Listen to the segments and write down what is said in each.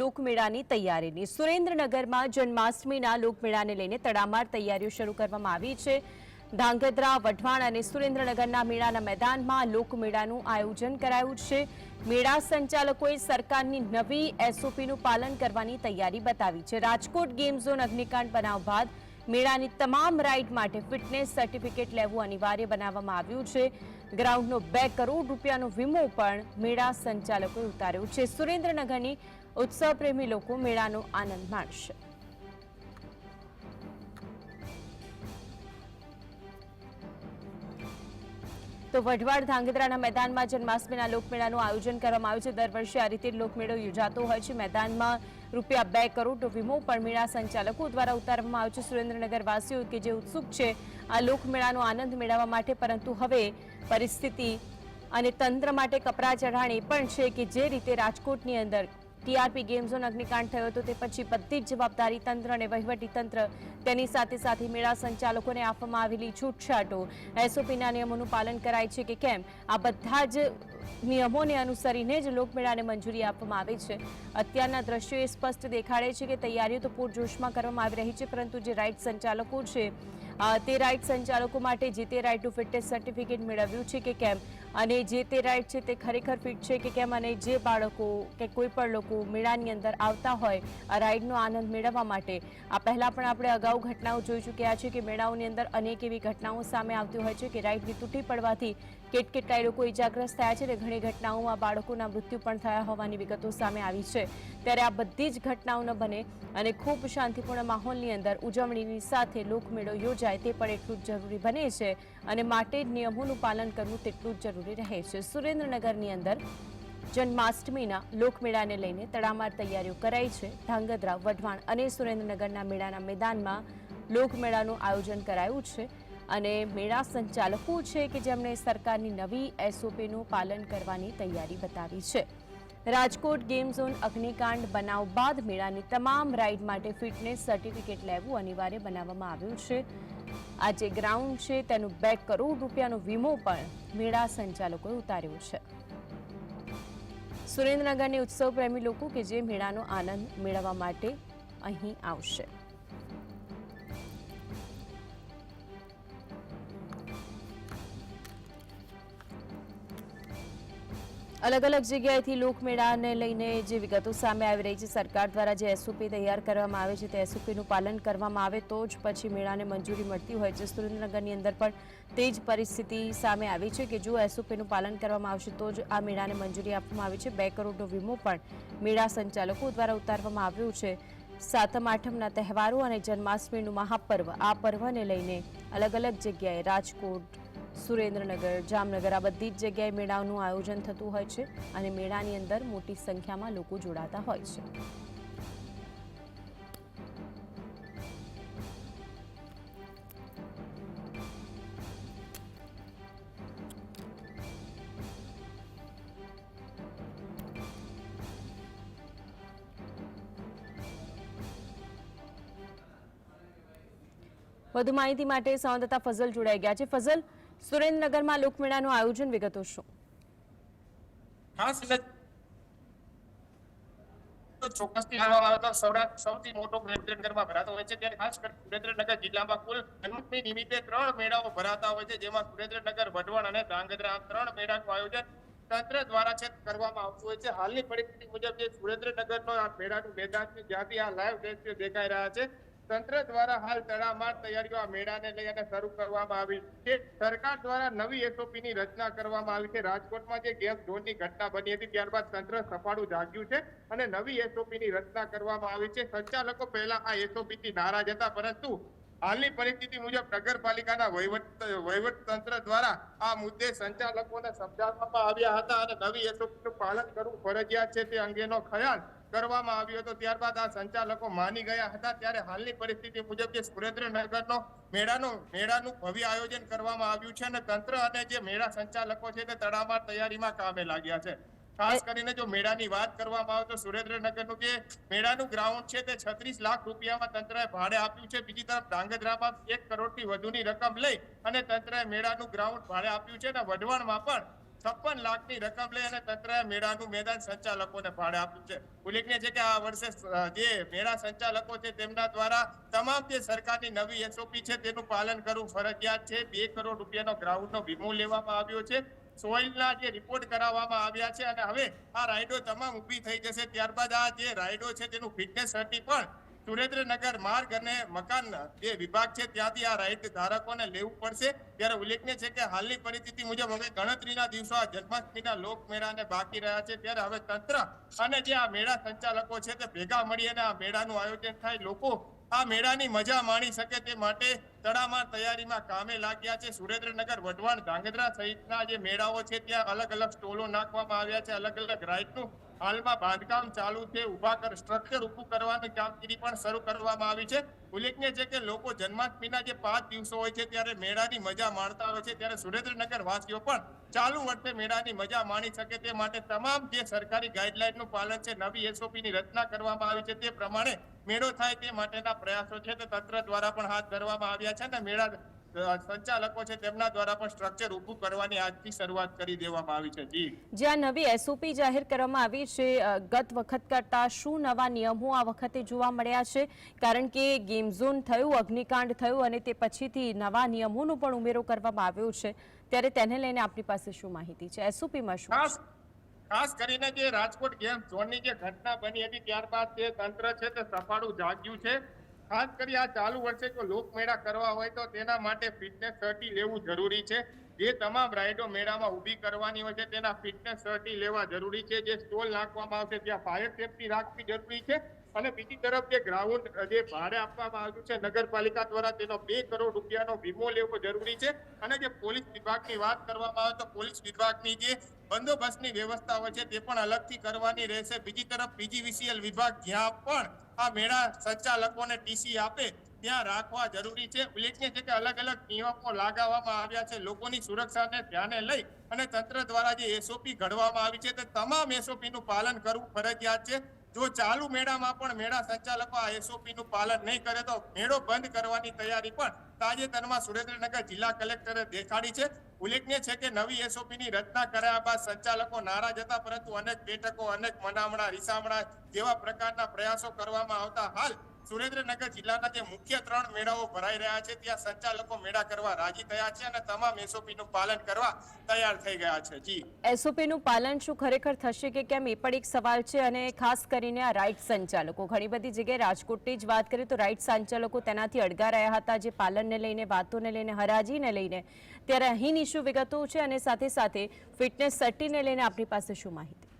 લોકમેળાની તૈયારીની. સુરેન્દ્રનગરમાં જન્માષ્ટમીના લોકમેળાને લઈને તડામાર તૈયારીઓ શરૂ કરવામાં આવી છે. ધાંગધ્રા, વઢવાણ અને સુરેન્દ્રનગરના મેળાના મેદાનમાં લોકમેળાનું આયોજન કરાયું છે. મેળા સંચાલકોએ સરકારની નવી એસઓપીનું પાલન કરવાની તૈયારી બતાવી છે. રાજકોટ ગેમ ઝોન અગ્નિકાંડ બનાવ બાદ મેળાની તમામ રાઇડ માટે ફિટનેસ સર્ટિફિકેટ લેવું અનિવાર્ય બનાવવામાં આવ્યું છે. ગ્રાઉન્ડનો બે કરોડ રૂપિયાનો વીમો પણ મેળા સંચાલકોએ ઉતાર્યો છે. સુરેન્દ્રનગરની ઉત્સવ પ્રેમી લોકો મેળાનો આનંદ માણશે. તો વઢવાડ ધાંગધ્રાના મેદાનમાં જન્માષ્ટમીના લોકમેળાનું આયોજન કરવામાં આવ્યું છે. દર વર્ષે આ રીતે લોકમેળો યોજાતો હોય છે. મેદાનમાં રૂપિયા બે કરોડ વીમો પણ મેળા સંચાલકો દ્વારા ઉતારવામાં આવ્યો છે. સુરેન્દ્રનગર વાસીઓ કે જે ઉત્સુક છે, આ લોકમેળાનો આનંદ મેળવવા માટે, પરંતુ હવે પરિસ્થિતિ અને તંત્ર માટે કપરા ચઢાણ પણ છે કે જે રીતે રાજકોટની અંદર ટીઆરપી ગેમ ઝોન અગ્નિકાંડ થયો હતો, તે પછી બધી જ જવાબદારી તંત્ર અને તંત્ર તેની સાથે સાથે મેળા સંચાલકોને આપવામાં આવેલી છૂટછાટો. એસઓપીના નિયમોનું પાલન કરાય છે કે કેમ? આ બધા જ નિયમોને અનુસરીને જ લોકમેળાને મંજૂરી આપવામાં આવે છે. અત્યારના દ્રશ્યો એ સ્પષ્ટ દેખાડે છે કે તૈયારીઓ તો પૂરજોશમાં કરવામાં આવી રહી છે, પરંતુ જે રાઇડ સંચાલકો છે તે રાઇડ સંચાલકો માટે જે તે રાઇડનું ફિટનેસ સર્ટિફિકેટ મેળવ્યું છે કે કેમ? અને જે તે રાઇડ છે તે ખરેખર ફિટ છે કે કેમ અને જે બાળકો કે કોઈ પણ લોકો મેળાની અંદર આવતા હોય, આ રાઇડનો આનંદ મેળવવા માટે. આ પહેલાં પણ આપણે અગાઉ ઘટનાઓ જોઈ ચૂક્યા છે કે મેળાઓની અંદર અનેક એવી ઘટનાઓ સામે આવતી હોય છે કે રાઇડની તૂટી પડવાથી કેટ કેટલાય લોકો ઇજાગ્રસ્ત થયા છે અને ઘણી ઘટનાઓમાં બાળકોના મૃત્યુ પણ થયા હોવાની વિગતો સામે આવી છે. ત્યારે આ બધી જ ઘટનાઓ ન બને અને ખૂબ શાંતિપૂર્ણ માહોલની અંદર ઉજવણીની સાથે લોકમેળો યોજાય તે પણ એટલું જ જરૂરી બને છે અને માટે જ નિયમોનું પાલન કરવું તેટલું જ જરૂરી રહે છે. સુરેન્દ્રનગરની અંદર જન્માષ્ટમીના લોકમેળાને લઈને તડામાર તૈયારીઓ કરાઈ છે. ધાંગધ્રા, વઢવાણ અને સુરેન્દ્રનગરના મેળાના મેદાનમાં લોકમેળાનું આયોજન કરાયું છે. અને મેળા સંચાલકો છે કે જેમણે સરકારની નવી એસઓપીનું પાલન કરવાની તૈયારી બતાવી છે. રાજકોટ ગેમ ઝોન અગ્નિકાંડ બનાવ બાદ મેળાની તમામ રાઇડ માટે ફિટનેસ સર્ટિફિકેટ લેવું અનિવાર્ય બનાવવામાં આવ્યું છે. આ જે ગ્રાઉન્ડ છે તેનું બે કરોડ રૂપિયાનો વીમો પણ મેળા સંચાલકોએ ઉતાર્યો છે. સુરેન્દ્રનગરની ઉત્સવ પ્રેમી લોકો કે જે મેળાનો આનંદ મેળવવા માટે અહીં આવશે. અલગ અલગ જગ્યાએથી લોકમેળાને લઈને જે વિગતો સામે આવી રહી છે, સરકાર દ્વારા જે એસઓપી તૈયાર કરવામાં આવે છે, તે એસઓપીનું પાલન કરવામાં આવે તો જ પછી મેળાને મંજૂરી મળતી હોય છે. સુરેન્દ્રનગરની અંદર પણ તે જ પરિસ્થિતિ સામે આવી છે કે જો એસઓપીનું પાલન કરવામાં આવશે તો જ આ મેળાને મંજૂરી આપવામાં આવી છે. બે કરોડનો વીમો પણ મેળા સંચાલકો દ્વારા ઉતારવામાં આવ્યો છે. સાતમ, આઠમના તહેવારો અને જન્માષ્ટમીનું મહાપર્વ આ પર્વને લઈને અલગ અલગ જગ્યાએ રાજકોટ સુરેન્દ્રનગર, જામનગર આ બધી જ જગ્યાએ મેળાનું આયોજન થતું હોય છે અને મેળાની અંદર મોટી સંખ્યામાં લોકો જોડાતા હોય છે. વધુ માહિતી માટે સંવાદદાતા ફઝલ જોડાઈ ગયા છે. ફઝલ સુરેન્દ્રનગરમાં લોકમેળાનું આયોજન વિગતો શું? સુરેન્દ્રનગર જિલ્લામાં કુલ નિમિત્તે ત્રણ મેળાઓ ભરાતા હોય છે. જેમાં સુરેન્દ્રનગર, વઢવાણ અને ધ્રાંગધ્રા ત્રણ મેળાનું આયોજન તંત્ર દ્વારા કરવામાં આવતું હોય છે. હાલની પરિસ્થિતિ મુજબ જે સુરેન્દ્રનગરનો આ મેળાનું મેદાન છે, જ્યાંથી આ લાઈવ દ્રશ્યો દેખાઈ રહ્યા છે. તંત્ર દ્વારા હાલ તડામાર તૈયારીઓ આ મેળાને લઈ શરૂ કરવામાં આવી છે. સરકાર દ્વારા નવી એસઓપી ની રચના કરવામાં આવી છે. રાજકોટમાં જે ગેસ ઝોનની ઘટના બની હતી, ત્યારબાદ તંત્ર સફાળું જાગ્યું છે અને નવી એસઓપી ની રચના કરવામાં આવી છે. સંચાલકો પહેલા આ એસઓપી થી નારાજ હતા, પરંતુ હાલની પરિસ્થિતિ મુજબ નગરપાલિકાના વહીવટ વહીવટ તંત્ર દ્વારા આ મુદ્દે સંચાલકોને સમજાવવામાં આવ્યા હતા અને નવી એસઓપી નું પાલન કરવું ફરજિયાત છે તે અંગેનો ખ્યાલ કરવામાં આવ્યો હતો. ત્યારબાદ આ સંચાલકો માની ગયા હતા. ત્યારે હાલની પરિસ્થિતિ મુજબ જે સુરેન્દ્રનગરનો મેળાનું મેળાનું ભવ્ય આયોજન કરવામાં આવ્યું છે અને તંત્ર અને જે મેળા સંચાલકો છે તે તડામાર તૈયારીમાં કામે લાગ્યા છે. ખાસ કરીને જો મેળાની વાત કરવામાં આવે તો સુરેન્દ્રનગરનું જે મેળાનું ગ્રાઉન્ડ છે તે છત્રીસ લાખ રૂપિયામાં તંત્રએ ભાડે આપ્યું છે. બીજી તરફ ડાંગધ્રામાં એક કરોડથી વધુની રકમ લઈ અને તંત્રએ મેળાનું ગ્રાઉન્ડ ભાડે આપ્યું છે. અને વઢવાણમાં પણ છપ્પન લાખની રકમ લઈ અને તંત્રએ મેળાનું મેદાન સંચાલકોને ભાડે આપ્યું છે. ઉલ્લેખનીય છે કે આ વર્ષે જે મેળા સંચાલકો છે તેમના દ્વારા તમામ જે સરકારની નવી એસઓપી છે તેનું પાલન કરવું ફરજિયાત છે. બે કરોડ રૂપિયાનો ગ્રાઉન્ડનો વીમો લેવામાં આવ્યો છે. સોઇલના જે રિપોર્ટ કરાવવામાં આવ્યા છે અને હવે આ રાઇડો તમામ ઊભી થઈ જશે. ત્યારબાદ આ જે રાઇડો છે તેનું ફિટનેસ સર્ટી પણ સુરેન્દ્રનગર માર્ગ અને મકાન જે વિભાગ છે, ત્યાંથી આ રાઇડ ધારકોને લેવું પડશે. ત્યારે ઉલ્લેખનીય છે કે હાલની પરિસ્થિતિ મુજબ હવે ગણતરીના દિવસો આ જન્માષ્ટમીના લોકમેળાને બાકી રહ્યા છે. ત્યારે હવે તંત્ર અને જે આ મેળા સંચાલકો છે તે ભેગા મળી અને આ મેળાનું આયોજન થાય. લોકો આ મેળાની મજા માણી શકે તે માટે તડામાર તૈયારીમાં કામે લાગ્યા છે. સુરેન્દ્રનગર, વઢવાણ, ધાંગધ્રા સહિતના જે મેળાઓ છે, ત્યાં અલગ અલગ સ્ટોલો નાખવામાં આવ્યા છે. અલગ અલગ રાઇડનું હાલમાં બાંધકામ ચાલુ છે ઊભા કર સ્ટ્રક્ચર ઊભું કરવાની કામગીરી પણ શરૂ કરવામાં આવી છે. ઉલ્લેખનીય છે કે લોકો જન્માષ્ટમીના જે પાંચ દિવસો હોય છે, ત્યારે મેળાની મજા માણતા હોય છે, ત્યારે સુરેન્દ્રનગર વાસીઓ પણ ચાલુ વર્ષે મેળાની મજા માણી શકે તે માટે તમામ જે સરકારી ગાઈડલાઈનનું પાલન છે, નવી એસઓપીની રચના કરવામાં આવી છે, તે પ્રમાણે મેળો થાય તે માટેના પ્રયાસો છે, તે તંત્ર દ્વારા પણ હાથ ધરવામાં આવ્યા છે અને મેળા સંચાલકો છે તેમના દ્વારા પણ સ્ટ્રક્ચર ઊભું કરવાની આજથી શરૂઆત કરી દેવામાં આવી છે. જી. જ્યાં નવી એસઓપી જાહેર કરવામાં આવી છે ગત વખત કરતા શું નવા નિયમો આ વખતે જોવા મળ્યા છે? કારણ કે ગેમ ઝોન થયું અગ્નિકાંડ થયું અને તે પછીથી નવા નિયમોનો પણ ઉમેરો કરવામાં આવ્યો છે. ત્યારે તેને લઈને આપણી પાસે શું માહિતી છે? એસઓપીમાં શું ખાસ કરીને જે રાજકોટ ગેમ ઝોનની જે ઘટના બની હતી ત્યારબાદ તે તંત્ર છે તે સફાળું જાગ્યું છે. ખાસ કરી આ ચાલુ વર્ષે જો લોકમેળા કરવા હોય તો તેના માટે ફિટનેસ સર્ટી લેવું જરૂરી છે. જે તમામ રાઇડો મેળામાં ઊભી કરવાની હોય છે, તેના ફિટનેસ સર્ટી લેવા જરૂરી છે. જે સ્ટોલ નાખવામાં આવશે, ત્યાં ફાયર સેફટી રાખવી જરૂરી છે. અને બીજી તરફ જે ગ્રાઉન્ડ જે ભાડે આપવામાં આવ્યું છે, નગરપાલિકા દ્વારા તેનો બે કરોડ રૂપિયાનો વીમો લેવો જરૂરી છે. અને જે પોલીસ વિભાગની વાત કરવામાં આવે તો પોલીસ વિભાગની જે બંદોબસ્તની વ્યવસ્થા હોય છે, તે પણ અલગથી કરવાની રહેશે. બીજી તરફ પીજીવીસીએલ વિભાગ જ્યાં પણ આ મેળા સંચાલકોને ટીસી આપે, ત્યાં રાખવા જરૂરી છે. ઉલ્લેખનીય છે કે અલગ અલગ નિયમો લગાવવામાં આવ્યા છે. લોકોની સુરક્ષાને ધ્યાને લઈ અને તંત્ર દ્વારા જે એસઓપી ઘડવામાં આવી છે તે તમામ એસઓપી નું પાલન કરવું ફરજિયાત છે. જો ચાલુ મેળામાં પણ મેળા સંચાલકો આ એસઓપી નું પાલન નહીં કરે તો મેળો બંધ કરવાની તૈયારી પણ તાજેતરમાં સુરેન્દ્રનગર જિલ્લા કલેક્ટરે દેખાડી છે. ઉલ્લેખનીય છે કે નવી એસઓપી ની રચના કર્યા બાદ સંચાલકો નારાજ હતા, પરંતુ અનેક બેઠકો અનેક મનામણા, રીસામણા જેવા પ્રકારના પ્રયાસો કરવામાં આવતા હાલ સુરેન્દ્રનગર જિલ્લાના જે મુખ્ય ત્રણ મેળાઓ ભરાઈ રહ્યા છે, ત્યાં સંચાલકો મેળા કરવા રાજી થયા છે અને તમામ એસઓપી નું પાલન કરવા તૈયાર થઈ ગયા છે. જી. એસઓપીનું પાલન શું ખરેખર થશે કે કેમ, એ પણ એક સવાલ છે અને ખાસ કરીને આ રાઇડ સંચાલકો. ઘણી બધી જગ્યાએ રાજકોટની જ વાત કરીએ તો રાઈટ સંચાલકો તેનાથી અડગા રહ્યા હતા, જે પાલનને લઈને, વાતોને લઈને, હરાજીને લઈને. ત્યારે અહીંની શું વિગતો છે અને સાથે સાથે ફિટનેસ સર્ટીને લઈને આપણી પાસે શું માહિતી?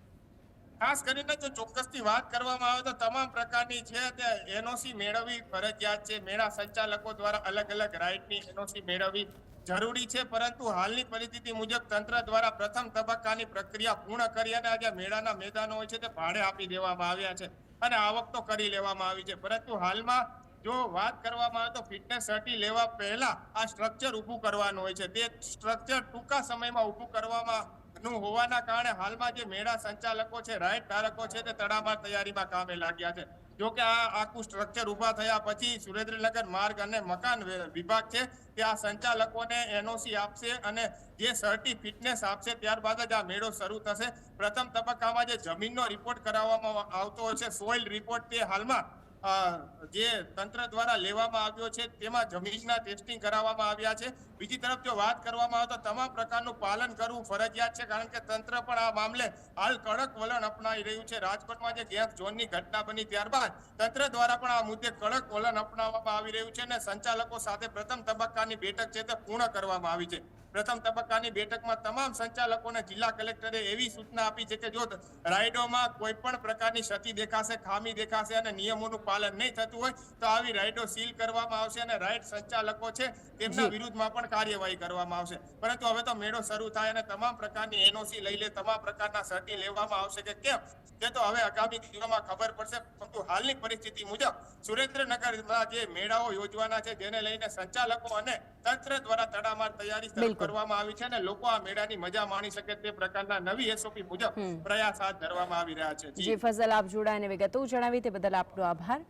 ખાસ કરીને જો ચોક્કસથી વાત કરવામાં આવે તો તમામ પ્રકારની છે તે એનઓસી મેળવવી ફરજિયાત છે. મેળા સંચાલકો દ્વારા અલગ અલગ રાઇટની એનઓસી મેળવવી જરૂરી છે. પરંતુ હાલની પરિસ્થિતિ મુજબ તંત્ર દ્વારા પ્રથમ તબક્કાની પ્રક્રિયા પૂર્ણ કરી અને આજે મેળાના મેદાનો હોય છે તે ભાડે આપી દેવામાં આવ્યા છે અને આવક તો કરી લેવામાં આવી છે. પરંતુ હાલમાં જો વાત કરવામાં આવે તો ફિટનેસ સર્ટી લેવા પહેલા આ સ્ટ્રક્ચર ઊભું કરવાનું હોય છે. તે સ્ટ્રક્ચર ટૂંકા સમયમાં ઊભું કરવામાં નું હોવાના કારણે હાલમાં જે મેળા સંચાલકો છે રાઇટ ધારકો છે, તે તડામાર તૈયારીમાં કામે લાગ્યા છે. જો કે આ આખું સ્ટ્રક્ચર ઊભા થયા પછી સુરેન્દ્રનગર માર્ગ અને મકાન વિભાગ છે, તે આ સંચાલકોને એનઓસી આપશે અને જે સર્ટી ફિટનેસ આપશે, ત્યારબાદ જ આ મેળો શરૂ થશે. પ્રથમ તબક્કામાં જે જમીનનો રિપોર્ટ કરાવવામાં આવતો હોય છે સોઇલ રિપોર્ટ તે હાલમાં જે તંત્ર દ્વારા લેવામાં આવ્યો છે, તેમાં જમીનના ટેસ્ટિંગ કરાવવામાં આવ્યા છે. બીજી તરફ જો વાત કરવામાં આવે તો તમામ પ્રકારનું પાલન કરવું ફરજિયાત છે, કારણ કે તંત્ર પણ આ મામલે હાલ કડક વલણ અપનાવી રહ્યું છે. રાજકોટમાં જે ગેસ ઝોનની ઘટના બની ત્યારબાદ તંત્ર દ્વારા પણ આ મુદ્દે કડક વલણ અપનાવવામાં આવી રહ્યું છે અને સંચાલકો સાથે પ્રથમ તબક્કાની બેઠક છે તે પૂર્ણ કરવામાં આવી છે. પ્રથમ તબક્કાની બેઠકમાં તમામ સંચાલકોને જિલ્લા કલેક્ટરે એવી સૂચના આપી છે કે જો રાઇડોમાં કોઈ પણ પ્રકારની ક્ષતિ દેખાશે ખામી દેખાશે અને નિયમોનું પાલન નહીં થતું હોય તો આવી રાઇડો સીલ કરવામાં આવશે અને રાઇડ સંચાલકો છે તેમના વિરુદ્ધમાં પણ કાર્યવાહી કરવામાં આવશે. પરંતુ હવે તો મેળો શરૂ થાય અને તમામ પ્રકારની એનઓસી લઈ લે તમામ પ્રકારના સર્ટી લેવામાં આવશે કે કેમ? તે તો હવે આગામી દિવસોમાં ખબર પડશે પરંતુ હાલની પરિસ્થિતિ મુજબ સુરેન્દ્રનગરમાં જે મેળાઓ યોજવાના છે જેને લઈને સંચાલકો અને તંત્ર દ્વારા તડામાર તૈયારી શરૂ કરવામાં આવી છે અને લોકો આ મેળાની મજા માણી શકે તે પ્રકારના નવી એસઓપી મુજબ પ્રયાસ હાથ ધરવામાં આવી રહ્યા છે. જી. જે ફઝલ આપ જોડાઈને વિગતો જણાવી તે બદલ આપનો આભાર.